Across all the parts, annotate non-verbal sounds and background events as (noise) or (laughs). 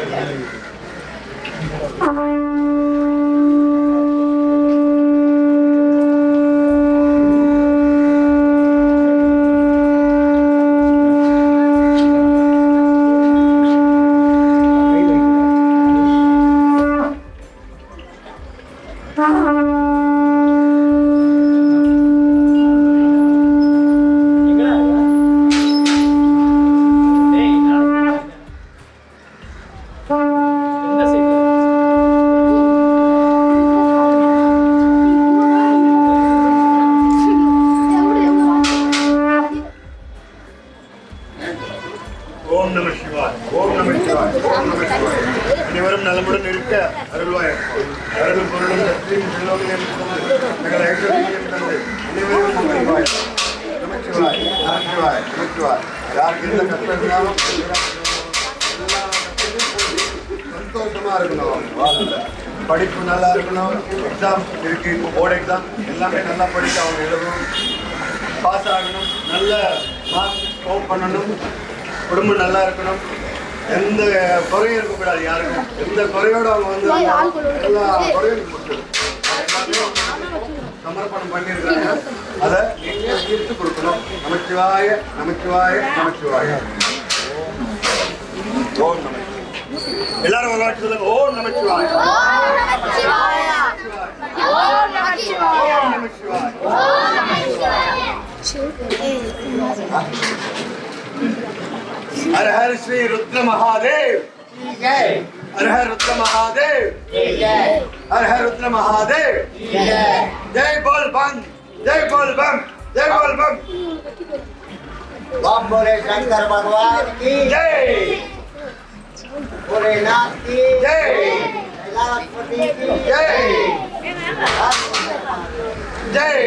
Thank you. எந்த கஷ்டம் இருந்தாலும் எல்லா சந்தோஷமா இருக்கணும். படிப்பு நல்லா இருக்கணும். எக்ஸாம் இருக்கு. இப்போ போர்டு எக்ஸாம் எல்லாமே நல்லா படிச்சு அவங்க எழுதணும். பாஸ் ஆகணும். நல்ல மார்க் ஸ்கோர் பண்ணணும். குடும்பம் நல்லா இருக்கணும். எந்த குறையும் இருக்கக்கூடாது யாருக்கும். எந்த குறையோட அவங்க வந்து எல்லா குறையும் அவங்களுக்கு சமர்ப்பணம் பண்ணியிருக்காங்க அதை நீங்க தீர்த்து கொடுக்கணும் நமச்சிவாய நமச்சிவாய நமச்சிவாய. ஓம் எல்லாரும் ஒரு வாட்டி சொல்லுங்க. ஓம் நமச்சிவாய. ஓம் நமச்சிவாய. நமச்சிவாய. ஹர ஹர ஸ்ரீ ருத்ர மகாதேவ் ஜெய். हर हर रुद्र महादेव। हर हर रुद्र महादेव। जय बोल बम जय बोल बम जय बोल बम। बम बोले शंकर भगवान की। जय। भोलेनाथ की। जय। कैलाशपति की। जय। जय।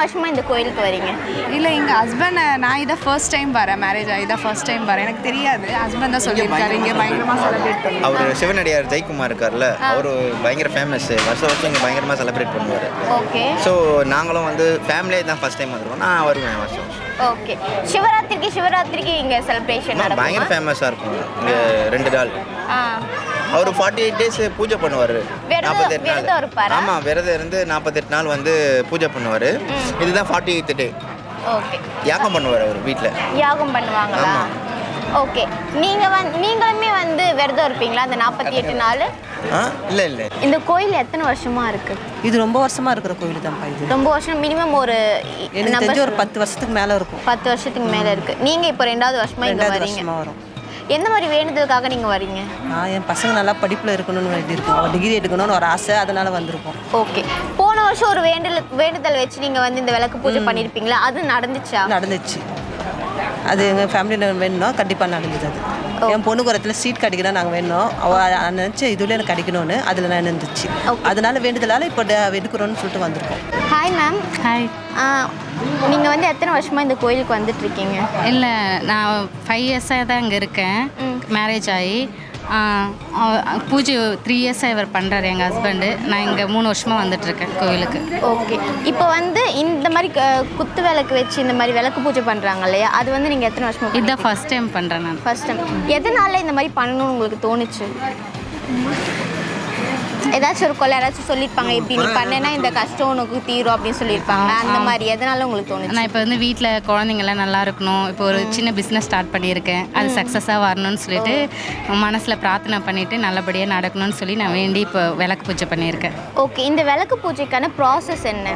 ஓகே எத்தனை வருஷமா இந்த கோயிலுக்கு வரீங்க? இல்லை எங்கள் ஹஸ்பண்ட் நான் இதை ஃபர்ஸ்ட் டைம் வரேன் மேரேஜ் ஆகி இதான் ஃபர்ஸ்ட் டைம் வரேன். எனக்கு தெரியாது. ஹஸ்பண்ட் தான் சொல்லியிருக்காரு இங்கே பயங்கரமாக செலிப்ரேட் பண்ணுவோம் அவர் சிவனடியார் ஜெயக்குமார் இருக்கார்ல அவர் பயங்கர ஃபேமஸ் வருஷம் வருஷம் இங்கே பயங்கரமாக செலிப்ரேட் பண்ணுவார். ஓகே. ஸோ நாங்களும் வந்து ஃபேமிலியே தான் ஃபஸ்ட் டைம் வந்துருக்கோம் நான் வருவேன் வருஷம் ஓகே. சிவராத்திரிக்கு சிவராத்திரிக்கு இங்க செலிப்ரேஷன் பயங்கர ஃபேமஸாக இருக்கும். இங்கே ரெண்டு நாள். ஆ. அவர் ஃபார்ட்டி எயிட் டேஸ் பூஜை பண்ணுவார். நாற்பத்தெட்டு நாள். இருப்பாரா? ஆமாம் விரதம் இருந்து நாற்பத்தெட்டு நாள் வந்து பூஜை பண்ணுவார். இதுதான் ஃபார்ட்டி எயித்து டே ஓகே. யாகம் பண்ணுவார் அவர் வீட்டில் யாகம் பண்ணுவாங்களா? ஆமா. ஓகே. நீங்க வந்து நீங்களுமே வந்து விரதம் இருப்பீங்களா அந்த நாற்பத்தி எட்டு நாள்? ஆ இல்லை இல்லை. இந்த கோயில் எத்தனை வருஷமா இருக்கு? இது ரொம்ப வருஷமா இருக்கிற கோயில் தான்ப்பா இது. ரொம்ப வருஷம் மினிமம் ஒரு எனக்கு number தெரிஞ்சு ஒரு. பத்து வருஷத்துக்கு மேல இருக்கும். பத்து வருஷத்துக்கு மேல இருக்கு. நீங்க இப்போ ரெண்டாவது வருஷமா இங்க ரெண்டாவது வரீங்க வருஷமா வரும். எந்த மாதிரி வேண்டுதலுக்காக நீங்க வரீங்க? நான் என் பசங்க நல்லா படிப்புல இருக்கணும்னு அவன் டிகிரி எடுக்கணும்னு ஒரு ஆசை அதனால வந்திருக்கோம். ஓகே போன வருஷம் ஒரு வேண்டுதல் வேண்டுதல் வச்சு நீங்க வந்து இந்த விளக்கு பூஜை பண்ணிருப்பீங்களா? அது நடந்துச்சா? நடந்துச்சு. அது எங்கள் ஃபேமிலியில் வேணும் கண்டிப்பாக நடந்தது அது. என் பொண்ணு குரத்தில் சீட் கிடைக்கணும் நாங்கள் வேணும் அவள் நினச்ச இதுல எனக்கு கிடைக்கணும்னு அதில் நான் இருந்துச்சு அதனால வேண்டுதலால் இப்போ எடுக்கிறோன்னு சொல்லிட்டு வந்திருக்கோம். ஹாய் மேம் ஹாய் நீங்கள் வந்து எத்தனை வருஷமாக இந்த கோயிலுக்கு வந்துட்டு இருக்கீங்க இல்லை நான் ஃபைவ் இயர்ஸாக தான் இங்கே இருக்கேன். மேரேஜ் ஆகி பூஜை த்ரீ இயர்ஸாக இவர் பண்ணுறாரு எங்கள் ஹஸ்பண்டு நான் இங்கே மூணு வருஷமாக வந்துட்டுருக்கேன் கோவிலுக்கு ஓகே. இப்போ வந்து இந்த மாதிரி குத்து விளக்கு வச்சு இந்த மாதிரி விளக்கு பூஜை பண்ணுறாங்க இல்லையா? அது வந்து நீங்கள் எத்தனை வருஷமா இதுதான் ஃபஸ்ட் டைம் பண்ணுறேன் நான். ஃபர்ஸ்ட் டைம் எதனால இந்த மாதிரி பண்ணணும்னு உங்களுக்கு தோணுச்சு? ஏதாச்சும் ஒரு கொலை யாராச்சும் சொல்லியிருப்பாங்க இப்படி நீ பண்ணேன்னா இந்த கஷ்டம் உனக்கு தீரும் அப்படின்னு சொல்லியிருப்பாங்க அந்த மாதிரி. எதனால உங்களுக்கு தோணுச்சு? நான் இப்போ வந்து வீட்டில் குழந்தைங்களாம் நல்லா இருக்கணும். இப்போ ஒரு சின்ன பிஸ்னஸ் ஸ்டார்ட் பண்ணியிருக்கேன். அது சக்ஸஸாக வரணும்னு சொல்லிட்டு மனசில் பிரார்த்தனை பண்ணிவிட்டு நல்லபடியாக நடக்கணும்னு சொல்லி நான் வேண்டி இப்போ விளக்கு பூஜை பண்ணியிருக்கேன். ஓகே இந்த விளக்கு பூஜைக்கான ப்ராசஸ் என்ன?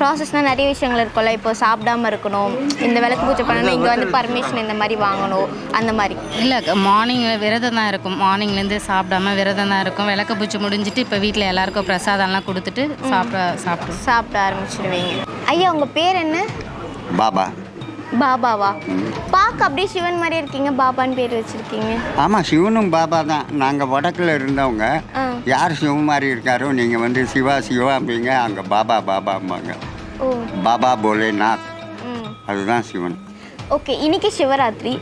ப்ராசஸ்னால் நிறைய விஷயங்கள் இருக்கும்ல. இப்போ சாப்பிடாம இருக்கணும் இந்த விளக்கு பூஜை பண்ணணும் இங்கே வந்து பர்மிஷன் இந்த மாதிரி வாங்கணும் அந்த மாதிரி. இல்லை மார்னிங் விரதம் தான் இருக்கும். மார்னிங்லேருந்து சாப்பிடாம விரதம் தான் இருக்கும். விளக்கு பூஜை முடிஞ்சிட்டு இப்போ வீட்டில் எல்லாருக்கும் பிரசாதம்லாம் கொடுத்துட்டு சாப்பிட சாப்பிடுவோம். சாப்பிட ஆரம்பிச்சிடுவீங்க ஐயா உங்கள் பேர் என்ன? பாபா. பாபாவா? பார்க்க அப்படியே சிவன் மாதிரி இருக்கீங்க பாபான்னு பேர் வச்சிருக்கீங்க. ஆமாம் சிவனும் பாபா தான். நாங்கள் வடக்கில் இருந்தவங்க. யார் சிவன் மாதிரி இருக்காரோ நீங்கள் வந்து சிவா சிவாம்பிங்க அங்கே பாபா பாபாம்பாங்க ஓ. பாபா போலேநாத். அதுதான் சிவன். ஓகே இன்னைக்கு சிவராத்திரி.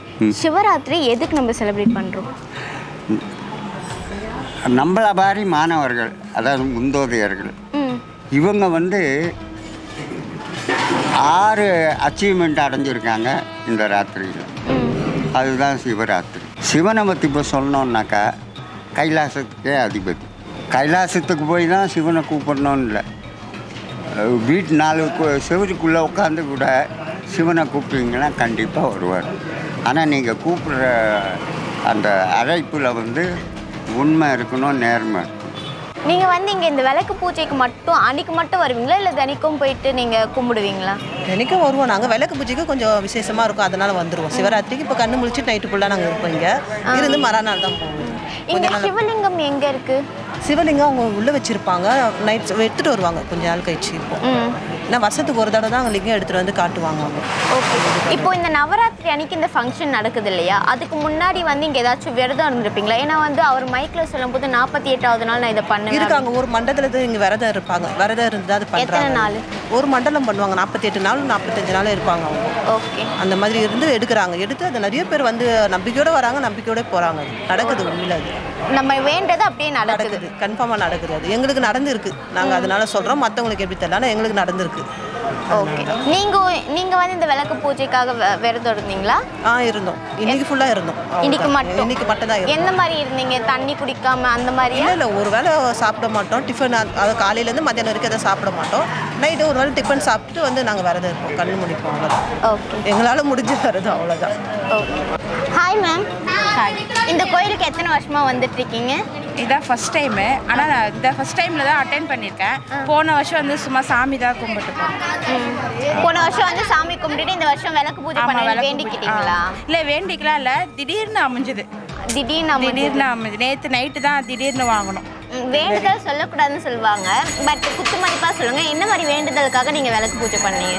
சிவராத்திரி எதுக்கு நம்ம செலிப்ரேட் பண்ணுறோம் நம்மள மாதிரி மாணவர்கள் அதாவது முந்தோதையர்கள். இவங்க வந்து ஆறு அச்சீவ்மெண்ட் அடைஞ்சிருக்காங்க இந்த ராத்திரியில். அதுதான் சிவராத்திரி. சிவனை பற்றி இப்போ சொல்லணுன்னாக்கா கைலாசத்துக்கே அதிபதி. கைலாசத்துக்கு போய் தான் சிவனை கூப்பிடணும்னு இல்லை. வீட்டு நாலு கு- செவருக்குள்ளே உட்காந்து கூட சிவனை கூப்பிட்டீங்கன்னா கண்டிப்பாக வருவார். ஆனால் நீங்கள் கூப்பிட்ற அந்த அழைப்பில் வந்து உண்மை இருக்கணும் நேர்மை நீங்கள் வந்து இங்கே இந்த விளக்கு பூஜைக்கு மட்டும் அன்னைக்கு மட்டும் வருவீங்களா? இல்லை தினைக்கும் போயிட்டு நீங்கள் கும்பிடுவீங்களா? தினைக்கும் வருவோம். நாங்கள் விளக்கு பூஜைக்கு கொஞ்சம் விசேஷமாக இருக்கும். அதனால வந்துடுவோம் சிவராத்திரிக்கு இப்போ கண்ணு முழிச்சு நைட்டு ஃபுல்லாக நாங்கள் இருப்போம் இங்கே. இருந்து மறுநாள் தான் போவோம். இங்கே சிவலிங்கம் எங்கே இருக்குது சிவலிங்கம் அவங்க உள்ளே வச்சுருப்பாங்க. நைட் எடுத்துகிட்டு வருவாங்க. கொஞ்ச நாள் கழிச்சு இப்போ. ஏன்னா வருஷத்துக்கு ஒரு தடவை தான் அவங்க லிங்கம் எடுத்துகிட்டு வந்து காட்டுவாங்க. அவங்க ஓகே. இப்போ இந்த நவராத்திரி அன்னைக்கு இந்த ஃபங்க்ஷன் நடக்குது இல்லையா? அதுக்கு முன்னாடி வந்து இங்கே ஏதாச்சும் விரதம் இருந்திருப்பீங்களா? ஏன்னா வந்து அவர் மைக்கில் சொல்லும்போது நாற்பத்தி எட்டாவது நாள் நான் இதை பண்ணுவேன் இருக்காங்க. ஒரு மண்டலத்தில் இங்கே விரதம் இருப்பாங்க. விரதம் இருந்து அது எத்தனை பண்ணுறாங்க நாள்? ஒரு மண்டலம் பண்ணுவாங்க. நாற்பத்தி எட்டு நாள் நாற்பத்தஞ்சு நாள் இருப்பாங்க அவங்க. ஓகே. அந்த மாதிரி இருந்து எடுக்கிறாங்க. எடுத்து அது நிறைய பேர் வந்து நம்பிக்கையோட வராங்க. நம்பிக்கையோட போகிறாங்க நடக்குது உண்மையில அது. நம்ம வேண்டது அப்படியே நடக்குது. கன்ஃபார்மாக நடக்குது அது. எங்களுக்கு நடந்திருக்கு. நாங்கள் அதனால சொல்கிறோம் மற்றவங்களுக்கு எப்படி தெரியல எங்களுக்கு நடந்திருக்கு. ஓகே நீங்கள் நீங்கள் வந்து இந்த விளக்கு பூஜைக்காக விரதம் இருந்தீங்களா ஆ இருந்தோம். இன்னைக்கு ஃபுல்லாக இருந்தோம். இன்னைக்கு மட்டும். இன்னைக்கு மட்டும் தான் எந்த மாதிரி இருந்தீங்க? தண்ணி குடிக்காம அந்த மாதிரியா? இல்லை இல்லை ஒரு வேளை சாப்பிட மாட்டோம். டிஃபன் அது காலையிலேருந்து மத்தியானம் வரைக்கும் எதாவது சாப்பிட மாட்டோம். நைட்டு ஒரு வேளை டிஃபன் சாப்பிட்டு வந்து நாங்கள் விரதம் இருப்போம். கண்ணு முடிப்போம் அவ்வளோதான் ஓகே எங்களால் முடிஞ்ச விரதம் அவ்வளோதான் ஓகே ஹாய் மேம் இந்த கோயிலுக்கு எத்தனை வருஷமா வந்துட்டு இருக்கீங்க இதான் ஃபஸ்ட் டைமு ஆனால் நான் இந்த ஃபஸ்ட் டைமில் தான் அட்டென்ட் பண்ணியிருக்கேன். போன வருஷம் வந்து சும்மா சாமி தான் கும்பிட்டு போனேன் போன வருஷம் வந்து சாமி கும்பிட்டுட்டு இந்த வருஷம் விளக்கு பூஜை பண்ண வேண்டிக்கிட்டீங்களா. இல்லை வேண்டிக்கலாம் இல்லை. திடீர்னு அமைஞ்சுது. திடீர்னு திடீர்னு அமைஞ்சு. நேற்று நைட்டு தான் திடீர்னு வாங்கணும். வேண்டுதல் சொல்லக்கூடாதுன்னு சொல்லுவாங்க. பட் குத்து மதிப்பாக சொல்லுங்க. என்ன மாதிரி வேண்டுதலுக்காக நீங்கள் விளக்கு பூஜை பண்ணீங்க?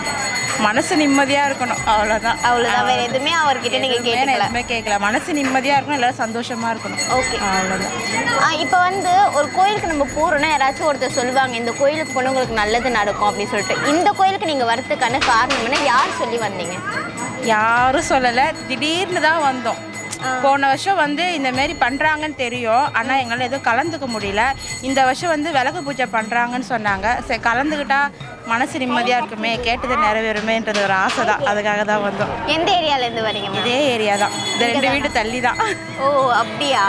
மனசு நிம்மதியாக இருக்கணும். அவ்வளோதான் அவ்வளோதான் வேற எதுவுமே அவர்கிட்ட நீங்கள் கேட்டுக்கல. எதுவுமே கேட்கல மனசு நிம்மதியாக இருக்கணும். எல்லாரும் சந்தோஷமாக இருக்கணும். ஓகே. அவ்வளோதான் இப்போ வந்து ஒரு கோயிலுக்கு நம்ம போகிறோன்னா யாராச்சும் ஒருத்தர் சொல்லுவாங்க இந்த கோயிலுக்கு போனால் உங்களுக்கு நல்லது நடக்கும் அப்படின்னு சொல்லிட்டு. இந்த கோயிலுக்கு நீங்கள் வரதுக்கான காரணம் என்ன யார் சொல்லி வந்தீங்க? யாரும் சொல்லலை. திடீர்னு தான் வந்தோம். போன வருஷம் வந்து இந்த மாரி பண்ணுறாங்கன்னு தெரியும். ஆனால் எங்களால் எதுவும் கலந்துக்க முடியல. இந்த வருஷம் வந்து விளக்கு பூஜை பண்ணுறாங்கன்னு சொன்னாங்க. சரி கலந்துக்கிட்டா மனசு நிம்மதியாக இருக்குமே கேட்டது நிறைவேறுமேன்றது ஒரு ஆசை தான் அதுக்காக தான் வந்தோம். எந்த ஏரியாலேருந்து வரீங்க? இதே ஏரியா தான் இந்த ரெண்டு வீடு தள்ளி தான் ஓ அப்படியா?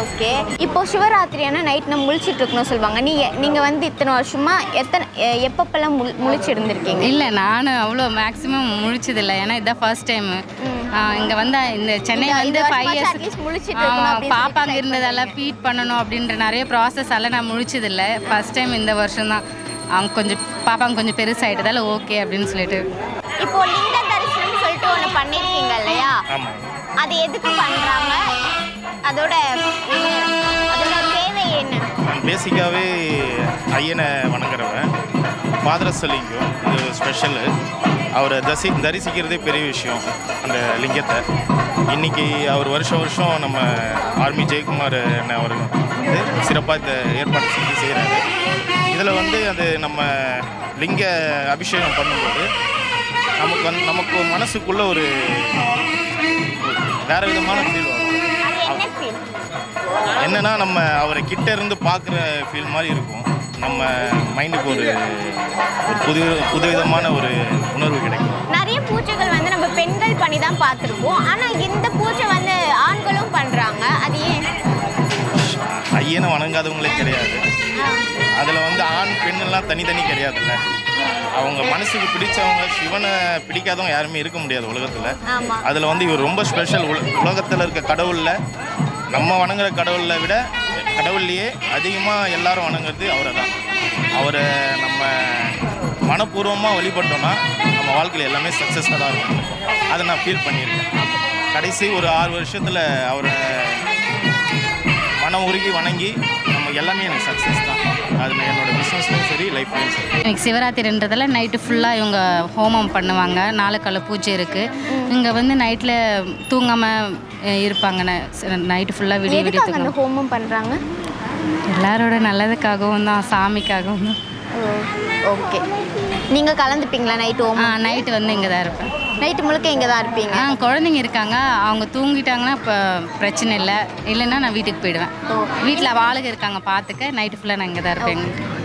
ஓகே. இப்போ சிவராத்திரியான நைட் நம்ம முழிச்சிட்டு இருக்கணும் சொல்லுவாங்க. நீ நீங்கள் வந்து இத்தனை வருஷமா எத்தனை எப்பப்பெல்லாம் முழி முழிச்சு இருந்திருக்கீங்க இல்லை நானும் அவ்வளோ மேக்ஸிமம் முழிச்சதில்லை. ஏன்னா இதுதான் ஃபர்ஸ்ட் டைமு இங்கே வந்த இந்த சென்னை வந்து ஃபைவ் இயர்ஸ் முழிச்சிட்டு பாப்பா சொல்லிட்டு அங்கே try இருந்ததால ஃபீட் பண்ணணும் அப்படின்ற நிறைய ப்ராசஸ் எல்லாம் நான் முழிச்சதில்லை. ஃபர்ஸ்ட் டைம் இந்த வருஷம் தான் அவங்க கொஞ்சம் பாப்பாங்க கொஞ்சம் பெருசாகிட்டதால ஓகே அப்படின்னு சொல்லிட்டு. இப்போ லிங்க தரிசனம் சொல்லிட்டு ஒன்று பண்ணியிருக்கீங்க இல்லையா? அது எதுக்கு பண்ணுறாங்க அதோட அதோட தேவை என்ன? நான் பேசிக்காகவே ஐயனை வணங்குறவன். பாதரச லிங்கம் இது ஸ்பெஷலு அவரை தசி தரிசிக்கிறதே பெரிய விஷயம் அந்த லிங்கத்தை. இன்னைக்கு அவர் வருஷம் வருஷம் நம்ம ஆர்மி ஜெயக்குமார் அவர் வந்து சிறப்பாக இந்த ஏற்பாடு செஞ்சு செய்கிறாரு இதில் வந்து அது நம்ம லிங்க அபிஷேகம் பண்ணும்போது நமக்கு வந்து நமக்கு மனசுக்குள்ள ஒரு வேற விதமான ஃபீல் வரும். என்னன்னா நம்ம அவரை கிட்ட இருந்து பார்க்குற ஃபீல் மாதிரி இருக்கும். நம்ம மைண்டுக்கு ஒரு ஒரு புது புதுவிதமான ஒரு உணர்வு கிடைக்கும். நிறைய பூஜைகள் வந்து நம்ம பெண்கள் பண்ணி தான் பார்த்துருப்போம். ஆனால் இந்த பூஜை வந்து ஆண்களும் பண்ணுறாங்க அது ஏன்? ஐயனை வணங்காதவங்களே கிடையாது. அதில் வந்து ஆண் பெண்ணெல்லாம் தனித்தனி கிடையாதுல்ல. அவங்க மனசுக்கு பிடிச்சவங்க சிவனை பிடிக்காதவங்க யாருமே இருக்க முடியாது உலகத்தில். அதில் வந்து இவர் ரொம்ப ஸ்பெஷல் உல உலகத்தில் இருக்க கடவுளில் நம்ம வணங்குற கடவுளை விட கடவுள்லையே அதிகமாக எல்லாரும் வணங்குறது அவரை தான் அவரை நம்ம மனப்பூர்வமாக வழிபட்டோம்னா நம்ம வாழ்க்கையில் எல்லாமே தான் இருக்கும். அதை நான் ஃபீல் பண்ணியிருக்கேன். கடைசி ஒரு ஆறு வருஷத்தில் அவரை மனம் உருகி வணங்கி நம்ம எல்லாமே எனக்கு சக்ஸஸ் தான். அது என்னோட பிஸ்னஸ்லையும் சரி லைஃப்லையும் சரி. எனக்கு சிவராத்திரின்றதால நைட்டு ஃபுல்லாக இவங்க ஹோமம் பண்ணுவாங்க. நாளுக்கால பூஜை இருக்குது இங்கே வந்து நைட்டில் தூங்காமல் இருப்பாங்க. நைட்டு ஃபுல்லாக விடிய விடிய தூங்க ஹோமம் பண்ணுறாங்க எல்லாரோட நல்லதுக்காகவும் தான் சாமிக்காகவும் தான். ஓகே நீங்கள் கலந்துப்பீங்களா நைட்டு ஆ ஹோமம் நைட்டு வந்து இங்கே தான் இருப்பேன். நைட்டு முழுக்க இங்கே தான் இருப்பீங்க? ஆ குழந்தைங்க இருக்காங்க. அவங்க தூங்கிட்டாங்கன்னா இப்போ பிரச்சனை இல்லை. இல்லைன்னா நான் வீட்டுக்கு போயிடுவேன். வீட்டில் ஆளுங்க இருக்காங்க பார்த்துக்க நைட்டு ஃபுல்லாக நான் இங்கே தான் இருப்பேன்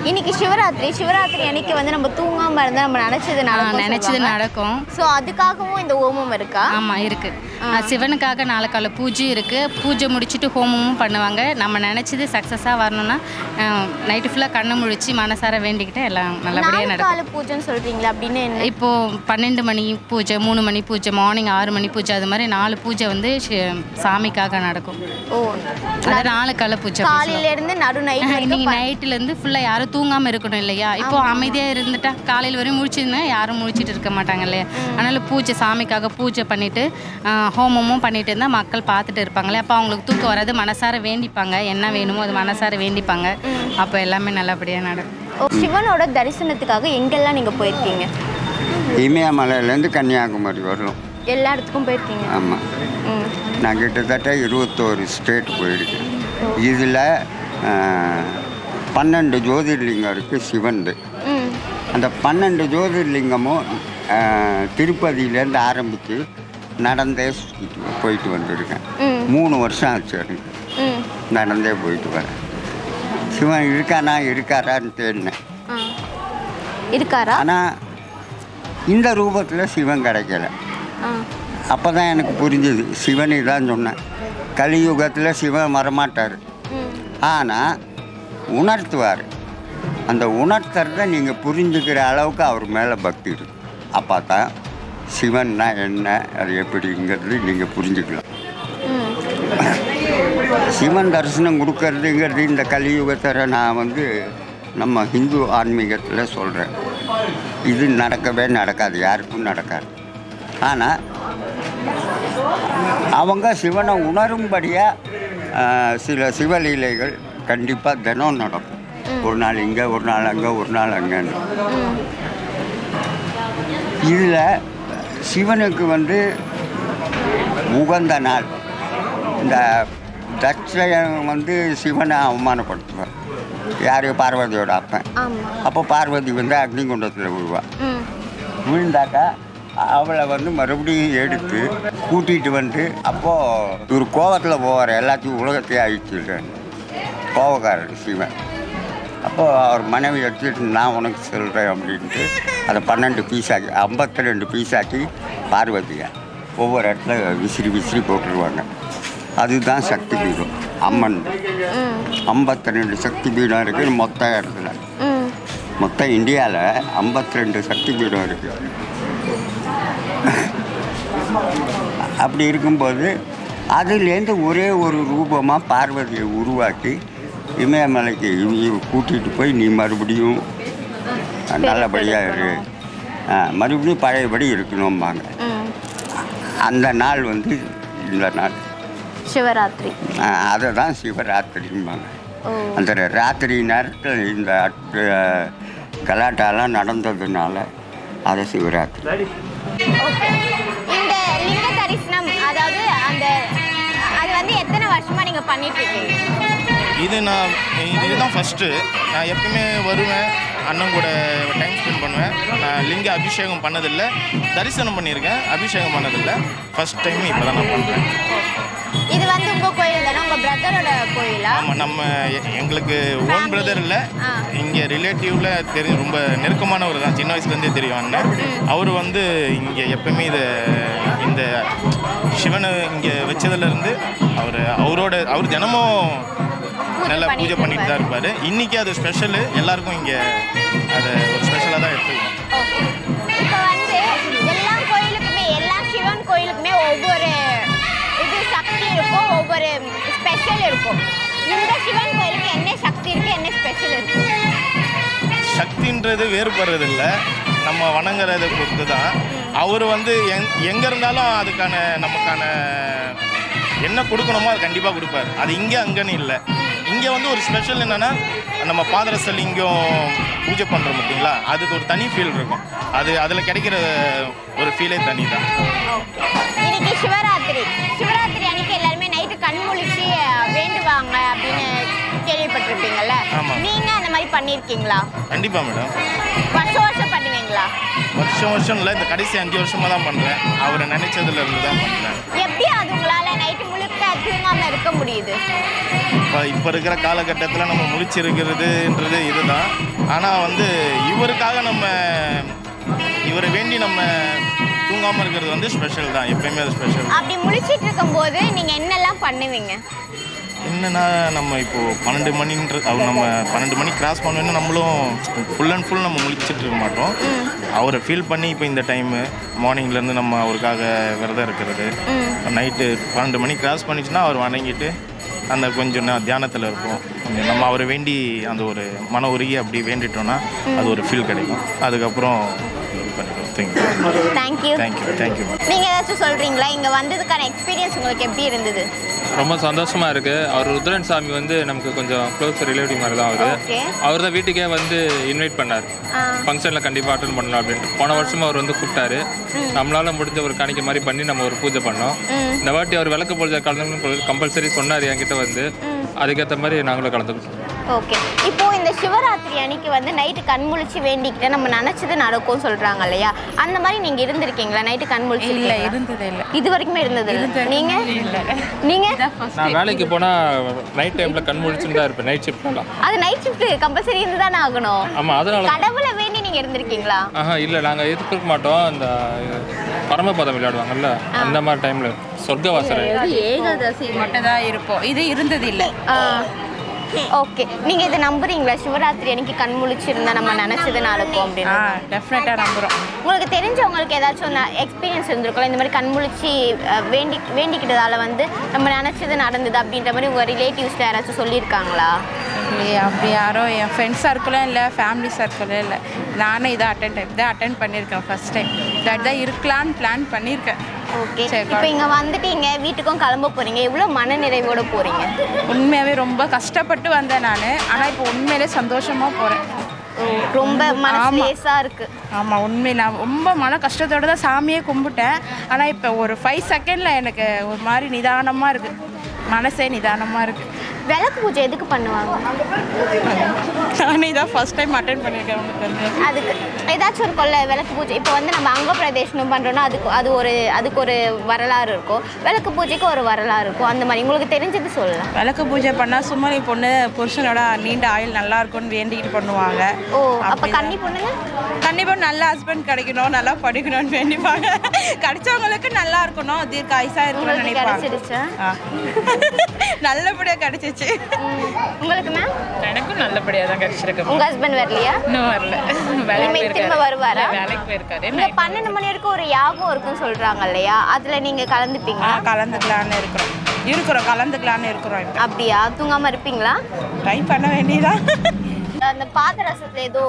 இன்னைக்கு சிவராத்திரி. சிவராத்திரி அன்னைக்கு வந்து நம்ம தூங்காம இருந்தா நம்ம நினைச்சது நடக்கும் நினச்சது நடக்கும். ஸோ அதுக்காகவும் இந்த ஹோமம் இருக்கா? ஆமாம் இருக்குது சிவனுக்காக நாளை காலை பூஜை இருக்குது பூஜை முடிச்சுட்டு ஹோமமும் பண்ணுவாங்க. நம்ம நினச்சது சக்ஸஸாக வரணும்னா நைட்டு ஃபுல்லாக கண்ணு முழிச்சு மனசார வேண்டிக்கிட்டு எல்லாம் நல்லபடியாக நாலு நடக்கும். கால பூஜைன்னு சொல்றீங்களா? அப்படின்னு இப்போது பன்னெண்டு மணி பூஜை மூணு மணி பூஜை மார்னிங் ஆறு மணி பூஜை அது மாதிரி நாலு பூஜை வந்து சாமிக்காக நடக்கும். ஓ அது நாலு கால பூஜை அப்படி காலையில இருந்து நடு நைட் இன்னைக்கு நைட்டுலேருந்து ஃபுல்லாக யாரும் தூங்காமல் இருக்கணும் இல்லையா? இப்போ அமைதியாக இருந்துட்டா காலையில் வரையும் முழிச்சிருந்தா யாரும் முழிச்சிட்டு இருக்க மாட்டாங்க இல்லையா? அதனால் பூஜை சாமிக்காக பூஜை பண்ணிவிட்டு ஹோமமும் பண்ணிட்டு இருந்தால் மக்கள் பார்த்துட்டு இருப்பாங்களே. அப்போ அவங்களுக்கு தூக்கம் வராது. மனசார வேண்டிப்பாங்க. என்ன வேணுமோ அது மனசார வேண்டிப்பாங்க. அப்போ எல்லாமே நல்லபடியாக நடக்கும். சிவனோட தரிசனத்துக்காக எங்கெல்லாம் நீங்க போயிருக்கீங்க? இமயமலையிலேருந்து கன்னியாகுமரி வரணும். எல்லா இடத்துக்கும் போயிருக்கீங்க? ஆமாம் ம். நான் கிட்டத்தட்ட இருபத்தோரு ஸ்டேட் போயிருக்கேன். இதில் பன்னெண்டு ஜோதிர்லிங்கம் இருக்குது சிவன்து அந்த பன்னெண்டு ஜோதிர்லிங்கமும் திருப்பதியிலேருந்து ஆரம்பித்து நடந்தே சுற்றிட்டு போயிட்டு வந்திருக்கேன். மூணு வருஷம் ஆச்சு எனக்கு நடந்தே போயிட்டு வரேன். சிவன் இருக்கானா இருக்காரான்னு தேடினேன். இருக்காரா? ஆனால் இந்த ரூபத்தில் சிவன் கிடைக்கல. அப்போ தான் எனக்கு புரிஞ்சுது. சிவனை தான் சொன்னேன். கலியுகத்தில் சிவன் வரமாட்டார். ஆனால் உணர்த்துவார். அந்த உணர்த்துறத நீங்கள் புரிஞ்சுக்கிற அளவுக்கு அவர் மேலே பக்தி இருக்கு. அப்போ தான் சிவன்னா என்ன அது எப்படிங்கிறது நீங்கள் புரிஞ்சுக்கலாம். சிவன் தரிசனம் கொடுக்கறதுங்கிறது இந்த கலியுகத்தில் நான் வந்து நம்ம ஹிந்து ஆன்மீகத்தில் சொல்கிறேன் இது நடக்கவே நடக்காது யாருக்கும் நடக்காது. ஆனால் அவங்க சிவனை உணரும்படியாக சில சிவலீலைகள் கண்டிப்பாக தினம் நடக்கும். ஒரு நாள் இங்கே ஒரு நாள் அங்கே ஒரு நாள் அங்கேன்னு. இதில் சிவனுக்கு வந்து உகந்த நாள். இந்த தட்சயன் வந்து சிவனை அவமானப்படுத்துவார். யார்? பார்வதியோட அப்பன். அப்போ பார்வதி வந்து அக்னிகுண்டத்தில் விழுவா. ம். விழுந்தாக்கா அவளை வந்து மறுபடியும் எடுத்து கூட்டிகிட்டு வந்து அப்போது இவர் கோவத்தில் போவார். எல்லாத்தையும் உலகத்தையும் அழிச்சிடுறேன் கோபக்காரர் சிவன் அப்போது அவர் மனைவி எடுத்துக்கிட்டு நான் உனக்கு சொல்கிறேன் அப்படின்ட்டு அதை பன்னெண்டு பீஸாக்கி ஐம்பத்தி ரெண்டு பீஸாக்கி பார்வதியை ஒவ்வொரு இடத்துல விசிறி விசிறி போட்டுருவாங்க. அதுதான் சக்தி பீடம் அம்மன். ஐம்பத்தி ரெண்டு சக்தி பீடம் இருக்குது மொத்த இடத்துல. மொத்த மொத்தம் இந்தியாவில் ஐம்பத்தி ரெண்டு சக்தி பீடம் இருக்குது அப்படி இருக்கும்போது அதுலேருந்து ஒரே ஒரு ரூபமாக பார்வதியை உருவாக்கி இமயமலைக்கு கூட்டிகிட்டு போய் நீ மறுபடியும் நல்லபடியாக இரு. ஆ, மறுபடியும் பழையபடி இருக்கணும்பாங்க. அந்த நாள் வந்து இந்த நாள். சிவராத்திரி. ஆ, அதை தான் சிவராத்திரிம்பாங்க அந்த ராத்திரி நேரத்தில் இந்த கலாட்டாலாம் நடந்ததுனால அதை சிவராத்திரி. ஓகே இந்த லிங்க தரிசனம் அதாவது அந்த அது வந்து எத்தனை வருஷமா நீங்க பண்ணிட்டு இருக்கீங்க? இது நான் இது- இதுதான் ஃபஸ்ட்டு நான் எப்பவுமே வருவேன் அண்ணன் கூட டைம் ஸ்பெண்ட் பண்ணுவேன். நான் லிங்க அபிஷேகம் பண்ணதில்லை தரிசனம் பண்ணியிருக்கேன் அபிஷேகம் பண்ணதில்லை. ஃபஸ்ட் டைம் இப்போ தான் நான் பண்ணுறேன் இது வந்து உங்க கோயில் தானே? உங்க பிரதரோட கோயிலா? ஆமாம் நம்ம எங்களுக்கு ஓன் பிரதர் இல்லை. இங்கே ரிலேட்டிவில் தெரி ரொம்ப நெருக்கமானவர் தான். சின்ன வயசுலேருந்தே தெரியும் அண்ணன். அவர் வந்து இங்கே எப்பவுமே இதை இந்த சிவனை இங்கே வச்சதுலேருந்து அவர் அவரோட அவர் தினமும் நல்லா பூஜை பண்ணிட்டு தான் இருப்பார். இன்றைக்கி அது ஸ்பெஷலு எல்லாருக்கும் இங்கே அதை ஒரு ஸ்பெஷலாக தான் எடுத்துக்கணும் ஓகே. இப்போ வந்து எல்லா கோயிலுக்குமே எல்லா சிவன் கோயிலுக்குமே ஒவ்வொரு இது சக்தி இருக்கும். ஒவ்வொரு ஸ்பெஷல் இருக்கும். இந்த சிவன் கோயிலுக்கு என்ன சக்தி இருக்கு என்ன ஸ்பெஷல் இருக்கு? சக்தின்றது வேறுபடுறது இல்லை. நம்ம வணங்குறதை பொறுத்து தான் அவர் வந்து எங் எங்கே இருந்தாலும் அதுக்கான நமக்கான என்ன கொடுக்கணுமோ அது கண்டிப்பாக கொடுப்பாரு. அது இங்கே அங்கேன்னு இல்லை. இங்கே வந்து ஒரு ஸ்பெஷல் என்னென்னா நம்ம பாதரச லிங்கம் பூஜை பண்ணுறோம் பார்த்தீங்களா? அதுக்கு ஒரு தனி ஃபீல் இருக்கும். அது அதில் கிடைக்கிற ஒரு ஃபீலே தனி தான் இன்னைக்கு சிவராத்திரி. சிவராத்திரி அன்னைக்கு எல்லாருமே நைட்டு கண் முழிச்சு வேண்டுவாங்க அப்படின்னு கேள்விப்பட்டிருப்பீங்கல்ல? ஆமா. நீங்க அந்த மாதிரி பண்ணியிருக்கீங்களா கண்டிப்பாக மேடம் வருஷம் வருஷம் பண்ணுவீங்களா? வருஷம் வருஷம் இல்லை இந்த கடைசி அஞ்சு வருஷமாக தான் பண்ணுறேன் அவரை நினைச்சதுல இருந்து தான் பண்ணுறேன் எப்படி அது உங்களால நைட்டு முழுக்க தூங்காம இருக்க முடியுது? இப்போ இப்போ இருக்கிற காலகட்டத்தில் நம்ம முழிச்சிருக்கிறதுன்றது இதுதான். ஆனால் வந்து இவருக்காக நம்ம இவரை வேண்டி நம்ம தூங்காமல் இருக்கிறது வந்து ஸ்பெஷல் தான். எப்பயுமே அது ஸ்பெஷல் அப்படி முழிச்சிட்டு இருக்கும்போது நீங்க என்னெல்லாம் பண்ணுவீங்க? என்னன்னா நம்ம இப்போது பன்னெண்டு மணின்ற அவர் நம்ம பன்னெண்டு மணி கிராஸ் பண்ணோன்னு நம்மளும் ஃபுல் அண்ட் ஃபுல் நம்ம முழிச்சிட்டு இருக்க மாட்டோம். அவரை ஃபீல் பண்ணி இப்போ இந்த டைமு மார்னிங்லேருந்து நம்ம அவருக்காக விரதம் இருக்கிறது. நைட்டு பன்னெண்டு மணி கிராஸ் பண்ணிச்சுன்னா அவர் வணங்கிட்டு அந்த கொஞ்சம் தியானத்தில் இருப்போம். கொஞ்சம் நம்ம அவரை வேண்டி அந்த ஒரு மன உருகி அப்படி வேண்டிட்டோம்னா அது ஒரு ஃபீல் கிடைக்கும். அதுக்கப்புறம் பண்ணிடுவோம் தேங்க்யூ தேங்க்யூ தேங்க்யூ தேங்க்யூ நீங்க ஏதாச்சும் சொல்றீங்களா? இங்க வந்ததுக்கான எக்ஸ்பீரியன்ஸ் உங்களுக்கு எப்படி இருந்தது? ரொம்ப சந்தோஷமா இருக்கு. அவர் ருத்ரன் சாமி வந்து நமக்கு கொஞ்சம் க்ளோஸ் ரிலேட்டிவ் மாதிரி தான் அவர். அவர் தான் வீட்டுக்கே வந்து இன்வைட் பண்ணார். ஃபங்க்ஷனில் கண்டிப்பாக அட்டன் பண்ணலாம் அப்படின்ட்டு. போன வருஷம் அவர் வந்து கூப்பிட்டாரு. நம்மளால முடிஞ்ச ஒரு காணிக்க மாதிரி பண்ணி நம்ம ஒரு பூஜை பண்ணோம். இந்த வாட்டி அவர் விளக்கு பூஜை கலந்துக்கணும் கம்பல்சரி சொன்னார் என்கிட்ட வந்து. அதுக்கேற்ற மாதிரி நாங்களும் கலந்துக்கிட்டோம். ஓகே. இப்போ இந்த சிவராத்திரி அன்னைக்கு வந்து நைட்டு கண் முழிச்சு வேண்டிக்கிட்டு நம்ம நினைச்சது நடக்கும் சொல்றாங்க இல்லையா? அந்த மாதிரி நீங்க இருந்திருக்கீங்களா? நைட்டு கண் முழிச்சு இல்லை இருந்தது இல்லை. இது வரைக்குமே இருந்தது இல்ல. நீங்க? நீங்க? நான் வேலைக்கு போனால் நைட் டைமில் கண் முழிச்சுன்னு தான் இருப்பேன். நைட் ஷிஃப்ட்லாம் அது நைட் ஷிஃப்ட் கம்பல்சரி இருந்து தானே ஆகணும். ஆமாம் அதனால கடவுளை வேண்டி நீங்க இருந்திருக்கீங்களா? ஆஹா இல்லை நாங்கள் எதிர்க்க மாட்டோம். அந்த பரமபதம் விளையாடுவாங்கல்ல அந்த மாதிரி டைமில் சொர்க்கவாசரை ஏகாதசி மட்டும் தான் இருப்போம். இது இருந்தது இல்லை. ஓகே நீங்க இதை நம்புறீங்களா? சிவராத்திரி அன்னைக்கு கண் முழிச்சிருந்தா நம்ம நினைச்சது நடக்கும் அப்படின்னு. டெஃபினட்டாக நம்புகிறோம் உங்களுக்கு தெரிஞ்சவங்களுக்கு ஏதாச்சும் எக்ஸ்பீரியன்ஸ் இருந்திருக்கும் இந்த மாதிரி கண் முழிச்சு வேண்டி வேண்டிக்கிட்டதால வந்து நம்ம நினைச்சது நடந்தது அப்படின்ற மாதிரி உங்க ரிலேட்டிவ்ஸ்ல யாராச்சும் சொல்லியிருக்காங்களா? இல்லையா அப்படி யாரும் என் ஃப்ரெண்ட்ஸ் சர்க்கிளும் இல்லை ஃபேமிலி சர்க்கிளும் இல்லை. நானும் இதை அட்டன் இதை அட்டன் பண்ணியிருக்கேன் ஃபர்ஸ்ட் டைம் தட் தான் இருக்கலான்னு பிளான் பண்ணியிருக்கேன். ஓகே இப்போ இங்க வந்துட்டீங்க வீட்டுக்கும் கிளம்ப போறீங்க. எவ்வளவு மன நிறைவோட போறீங்க. உண்மையாகவே ரொம்ப கஷ்டப்பட்டு வந்தேன் நான். ஆனால் இப்போ உண்மையிலே சந்தோஷமாக போகிறேன் ரொம்ப மனசு ஆமா. லேசா இருக்கு. ஆமாம் உண்மை. நான் ரொம்ப மன கஷ்டத்தோட தான் சாமியே கும்பிட்டேன். ஆனால் இப்போ ஒரு ஃபைவ் செகண்டில் எனக்கு ஒரு மாதிரி நிதானமாக இருக்குது மனசே நிதானமாக இருக்குது விளக்கு பூஜை எதுக்கு பண்ணுவாங்க? நானே இதான் ஃபர்ஸ்ட் டைம் அட்டன் பண்ணியிருக்கேன் உங்களுக்கு. அதுக்கு ஏதாச்சும் ஒரு கொள்ள விளக்கு பூஜை இப்போ வந்து நம்ம அங்க பிரதேசனம் பண்றோம்னா அதுக்கு அது ஒரு அதுக்கு ஒரு வரலாறு இருக்கும். விளக்கு பூஜைக்கு ஒரு வரலாறு இருக்கும். அந்த மாதிரி உங்களுக்கு தெரிஞ்சது சொல்லலாம் விளக்கு பூஜை பண்ணால் சுமலி பொண்ணு புருஷனோட நீண்ட ஆயுள் நல்லா இருக்கும்னு வேண்டிக்கிட்டு பண்ணுவாங்க. ஓ அப்ப. கன்னி பொண்ணுங்க? கண்டிப்பாக நல்ல ஹஸ்பண்ட் கிடைக்கணும் நல்லா படிக்கணும்னு வேண்டிப்பாங்க. கிடைச்சவங்களுக்கு நல்லா இருக்கணும் தீர்க்க ஆயுசா இருக்கணும்னு நினைப்பாங்க. (laughs) நல்லபடியாக கிடைச்சிச்சு உங்களுக்கு மேம் எனக்கும் நல்லபடியாக தான் கிடைச்சிருக்கு உங்க ஹஸ்பண்ட் வரலையா? இன்னும் வரல. வேலைக்கு திரும்ப போயிருக்காரு. வருவாரா? வேலைக்கு போயிருக்காரு. இங்க பன்னெண்டு மணி வரைக்கும் ஒரு யாகம் இருக்குன்னு சொல்றாங்க இல்லையா? அதுல நீங்க கலந்துப்பீங்களா? கலந்துக்கலான்னு இருக்கிறோம். இருக்கிறோம் கலந்துக்கலான்னு இருக்கிறோம் அப்படியா? தூங்காம இருப்பீங்களா? ட்ரை பண்ண வேண்டியதான் அந்த பாதரசத்துல ஏதோ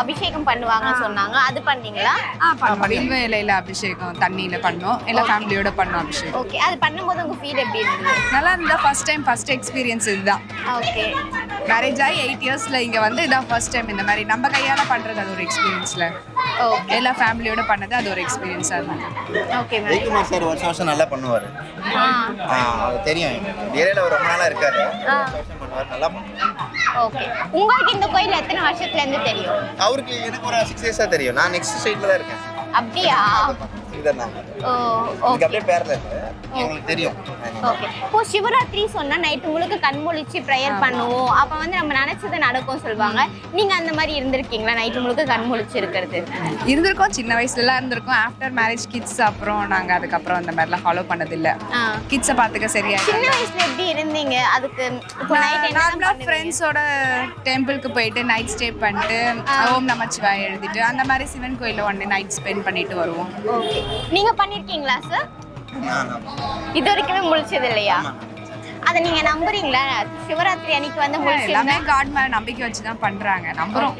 அபிஷேகம் பண்ணுவாங்கன்னு சொன்னாங்க. அது பண்ணீங்களா? ஆ பண்ணோம். வில்வ இலையில அபிஷேகம் தண்ணியில பண்ணோம். எல்லா ஃபேமிலியோட பண்ணோம் அபிஷேகம். ஓகே அது பண்ணும்போது உங்க ஃபீல் எப்படி இருந்தது? நல்லா இருந்தா ஃபர்ஸ்ட் டைம் ஃபர்ஸ்ட் எக்ஸ்பீரியன்ஸ் இதுதான். ஓகே மேரேஜ் ஆகி எயிட் இயர்ஸ்ல இங்க வந்து இதான் ஃபர்ஸ்ட் டைம் இந்த மாதிரி நம்ம கையால பண்றது அது ஒரு எக்ஸ்பீரியன்ஸ்ல ஓகே எல்லா ஃபேமிலியோட பண்ணது அது ஒரு எக்ஸ்பீரியன்ஸா இருந்தது. ஓகே மேம் ஜெயக்குமார் சார் வருஷம் வருஷம் நல்லா பண்ணுவார். தெரியும். ஏரியாவில் அவர் ரொம்ப நாளாக இருக்காரு. ஆ. வருஷம் பண்ணுவார். நல்லா பண்ணுவார் ஓகே உங்களுக்கு இந்த கோயில் எத்தனை வருஷத்துல இருந்து தெரியும்? அவருக்கு எனக்கு ஒரு சிக்ஸ் இயர்ஸாக தெரியும். நான் நெக்ஸ்ட் ஸ்ட்ரீட்டில் தான் இருக்கேன். அப்படியா? இதுதான் ஓ ஓகே அப்படியே பேரில் இருக்கு. எங்களுக்கு தெரியும். ஓகே இப்போ சிவராத்திரி சொன்னா நைட்டு முழுக்க கண் முழிச்சு ப்ரேயர் பண்ணுவோம். அப்ப வந்து நம்ம நினைச்சது நடக்கும் சொல்லுவாங்க. நீங்க அந்த மாதிரி இருந்திருக்கீங்களா? நைட்டு முழுக்க கண் முழிச்சு இருக்கிறது. இருந்திருக்கோம். சின்ன வயசுலலாம் இருந்திருக்கோம். ஆஃப்டர் மேரேஜ் கிட்ஸ் அப்புறம் நாங்க அதுக்கப்புறம் அந்த மாதிரிலாம் ஃபாலோ பண்ணதில்ல. ஆ. கிட்ஸை பார்த்துக்க சரியா சின்ன வயசுல எப்படி இருந்தீங்க? அதுக்கு நைட் நார்மலாக ஃப்ரெண்ட்ஸோட டெம்பிளுக்கு போயிட்டு நைட் ஸ்டே பண்ணிட்டு ஓம் நமச்சிவாய் எழுதிட்டு அந்த மாதிரி சிவன் கோயிலில் ஒன் டே நைட் ஸ்பெண்ட் பண்ணிட்டு வருவோம். ஓகே நீங்க பண்ணிருக்கீங்களா சார் இது வரைக்குமே முழிச்சது இல்லையா? அதை நீங்க நம்புறீங்களா? சிவராத்திரி அன்னைக்கு வந்து எல்லாமே காட் மேல நம்பிக்கை வச்சு தான் பண்றாங்க. நம்புறோம்.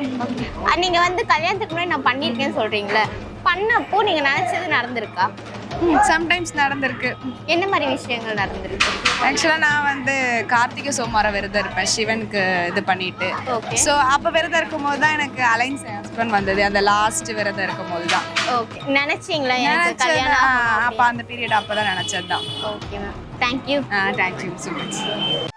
நீங்க வந்து கல்யாணத்துக்கு முன்னாடி நான் பண்ணியிருக்கேன்னு சொல்றீங்களே பண்ணப்போ நீங்க நினைச்சது நடந்திருக்கா? சம்டைம்ஸ் நடந்திருக்கு. என்ன மாதிரி விஷயங்கள் நடந்திருக்கு? ஆக்சுவலாக நான் வந்து கார்த்திகை சோமார விரதம் இருப்பேன் சிவனுக்கு இது பண்ணிட்டு. ஸோ அப்போ விரதம் இருக்கும்போது தான் எனக்கு அலைன்ஸ் ஹஸ்பண்ட் வந்தது அந்த லாஸ்ட் விரதம் இருக்கும்போது தான். ஓகே நினைச்சீங்களா? அப்போ அந்த பீரியட் அப்போ தான். நினச்சது தான் okay ma'am thank you thank you so much